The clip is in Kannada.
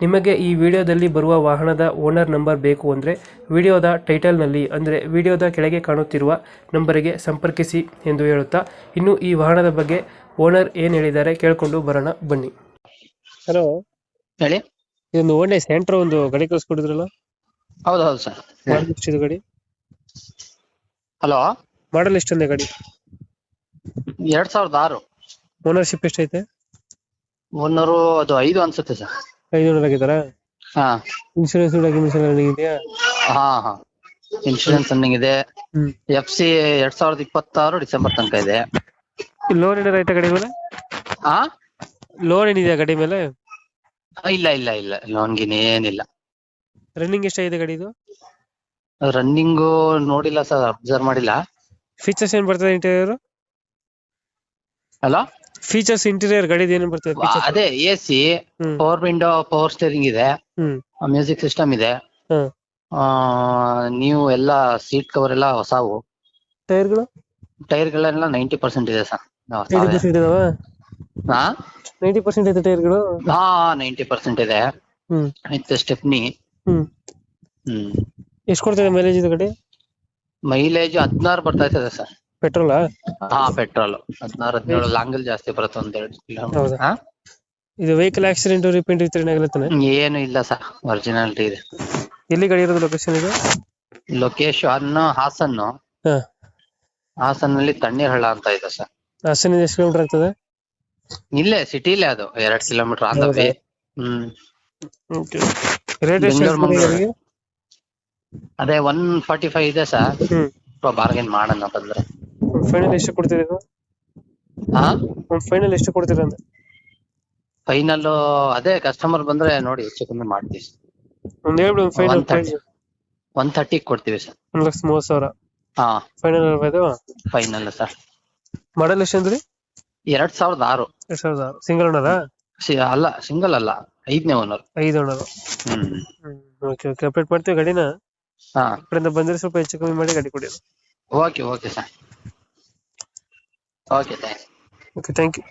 ನಿಮಗೆ ಈ ವಿಡಿಯೋದಲ್ಲಿ ಬರುವ ವಾಹನದ ಓನರ್ ನಂಬರ್ ಬೇಕು ಅಂದರೆ ವಿಡಿಯೋದ ಟೈಟಲ್ನಲ್ಲಿ ಅಂದರೆ ವಿಡಿಯೋದ ಕೆಳಗೆ ಕಾಣುತ್ತಿರುವ ನಂಬರಿಗೆ ಸಂಪರ್ಕಿಸಿ ಎಂದು ಹೇಳುತ್ತಾ ಇನ್ನು ಈ ವಾಹನದ ಬಗ್ಗೆ ಓನರ್ ಏನು ಹೇಳಿದ್ದಾರೆ ಕೇಳಿಕೊಂಡು ಬರೋಣ ಬನ್ನಿ. ಹಲೋ. ಹೇಳಿ. ಇದೊಂದು ಒಳ್ಳೆ ಸೆಂಟ್ರ್ ಒಂದು ಗಡಿ ಕಳಿಸ್ಕೊಡಿದ್ರಲ್ಲ? ಹೌದು ಹೌದು ಸರ್. ಮಾಡಲ್ ಎಷ್ಟಿದೆ ಗಾಡಿ? ಹಲೋ. ಮಾಡಲ್ ಎಷ್ಟೊಂದೇ ಗಾಡಿ? ಎರಡ್ ಸಾವಿರದ ಆರು. ಓನರ್ಶಿಪ್ ಎಷ್ಟೈತೆ? ಓನರು ಅದು ಐದು ಅನ್ಸುತ್ತೆ ಸರ್. ಐದು ಹಾಕಿದಾರ ಹಾ. ಇನ್ಶೂರೆನ್ಸ್ ಡಾಕ್ಯುಮೆಂಟ್ಸ್ ಎಲ್ಲ ರನ್ನಿಂಗ್ ಇದೆಯಾ ಹಾ ಹಾ. ಇನ್ಶೂರೆನ್ಸ್ ರನ್ನಿಂಗ್ ಇದೆ ಹ್ಮ್. ಎಫ್ ಸಿ ಎರಡ್ ಸಾವಿರದ ಇಪ್ಪತ್ತಾರು ಡಿಸೆಂಬರ್ ತನಕ ಇದೆ. ಲೋನ್ ಏನಾರ ಆಯ್ತಾ ಗಾಡಿ ಮೇಲೆ? ಹಾ ಲೋನ್ ಏನಿದೆಯಾ ಗಾಡಿ ಮೇಲೆ? ಇಲ್ಲ ಇಲ್ಲ ಇಲ್ಲ. ಲೋನ್ ಗಿನ್ ಏನಿಲ್ಲ. ರನ್ನಿಂಗ್ ಎಷ್ಟಾಗಿದೆ ಗಾಡಿದು ರನ್ನಿಂಗು ನೋಡಿಲ್ಲ ಸರ್ ಅಬ್ಸರ್ವ್ ಮಾಡಿಲ್ಲ. ಫೀಚರ್ಸ್ ಏನ್ ಬರ್ತದೆ ಇಂಟೀರಿಯರ್ ಹಲೋ ಫೀಚರ್ಸ್ ಇಂಟೀರಿಯರ್ ಗಾಡಿದು ಏನೇನು ಬರ್ತದೆ? features? ಅದೇ A C hmm. Power window power steering ಇದೆ. ಹ್ಮ್. ಮ್ಯೂಸಿಕ್ ಸಿಸ್ಟಮ್ ಇದೆ. ಹ್ಮ್ ಆ ನೀವು ಎಲ್ಲ ಸೀಟ್ ಕವರ್ ಎಲ್ಲ ಹೊಸವು. ಟೈರ್ಗಳು? ಟೈರ್ ಗಳೆಲ್ಲ ನೈಂಟಿ ಪರ್ಸೆಂಟ್ ಇದೆ ಸರ್. ಏಯ್ಟಿ ಪರ್ಸೆಂಟ್ ಇದಾವ? ಹಾ? ನೈಂಟಿ ಪರ್ಸೆಂಟ್ ಐತೆ ಟೈರ್ಗಳು? ಹಾ ನೈಂಟಿ ಪರ್ಸೆಂಟ್ ಇದೆ. ಹ್ಮ್. With stepney hmm. ಹ್ಮ್. ಎಷ್ಟು ಕೊಡ್ತದೆ ಮೈಲೇಜ್ ಇದು ಗಾಡಿ? ಮೈಲೇಜ್ ಹದಿನಾರು ಬರ್ತಾ ಇದೆ ಸರ್. ಪೆಟ್ರೋಲಾ? ಹಾ ಪೆಟ್ರೋಲ್. ಹದಿನಾರು ಹದಿನೇಳು ಲಾಂಗಲ್ ಜಾಸ್ತಿ ಬರುತ್ತೆ ಒಂದ್ ಎರಡು ಹೌದಾ? ಹಾ? ಇದು ವೆಹಿಕಲ್ ಆಕ್ಸಿಡೆಂಟ್ ರಿಪೇಂಟ್ ಇತ್ತು ಏನು ಇಲ್ಲ ಸರ್ ಒರಿಜಿನಾಲಿಟಿ ಇದೆ. ಎಲ್ಲಿ ಗಾಡಿ ಇರೋದು ಲೊಕೇಶನ್ ಇದು? ಲೊಕೇಶನ್ ಹಾಸನ್ ಹಾ. ತಣ್ಣೀರ್ ಹಳ್ಳ ಅಂತ ಇದೆ ಸರ್. ಹಾಸನಿಂದ ಎಷ್ಟು ಕಿಲೋಮೀಟರ್ ಆಗ್ತದೆ? ಇಲ್ಲೇ ಸಿಟಿಲೇ ಅದು ಎರಡ್ kilometre on the way hmm. Rate ಎಷ್ಟು ಬೆಂಗಳೂರು ಮಂಗಳೂರು. ಅದೇ ಒನ್ ಫಾರ್ಟಿ ಫೈವ್ ಇದೆ ಸರ್. ಬಾರ್ಗೇನ್ ಮಾಡೋಣ ಬಂದ್ರೆ ಫೈನಲ್ ಎಷ್ಟು ಕೊಡ್ತೀರಿ ಇದು? ಹಾ? ಒಂದು ಫೈನಲ್ ಎಷ್ಟು ಕೊಡ್ತೀರಿ ಅಂದ್ರೆ? ಫೈನಲ್ ಅದೇ ಕಸ್ಟಮರ್ ಬಂದ್ರೆ ನೋಡಿ ಹೆಚ್ಚು ಕಮ್ಮಿ ಮಾಡ್ತೀವಿ ಒಂದು ಹೇಳ್ಬಿಡಿ ಒಂದು ಫೈನಲ್ thirty. ಒನ್ ಥರ್ಟಿ ಕೊಡ್ತೀವಿ ಸರ್. ಒಂದು ಲಕ್ಷ ಮೂವತ್ತು ಸಾವಿರ. ಹಾ. ಫೈನಲ್ ಅಲ್ವಾ ಇದು? Final sir. ಮಾಡಲ್ ಎಷ್ಟು ಅಂದ್ರಿ? ಎರಡ್ ಸಾವಿರದ ಆರು. ಎರಡು ಸಾವಿರದ ಆರು. ಸಿಂಗಲ್ ಓನರಾ ಅಲ್ಲ ಸಿಂಗಲ್ ಅಲ್ಲ ಐದನೇ ಓನರ್ ಐದು owner hmm. Okay okay update ಮಾಡ್ತೀವಿ ಗಾಡಿನ? ಹಾ. ಅಪ್ಡೇಟ್ ಕಡೆಯಿಂದ ಬಂದ್ರೆ ಸ್ವಲ್ಪ ಹೆಚ್ಚು ಕಮ್ಮಿ ಮಾಡಿ ಗಾಡಿ ಕೊಡಿ. Okay okay sir. Okay thanks okay thank you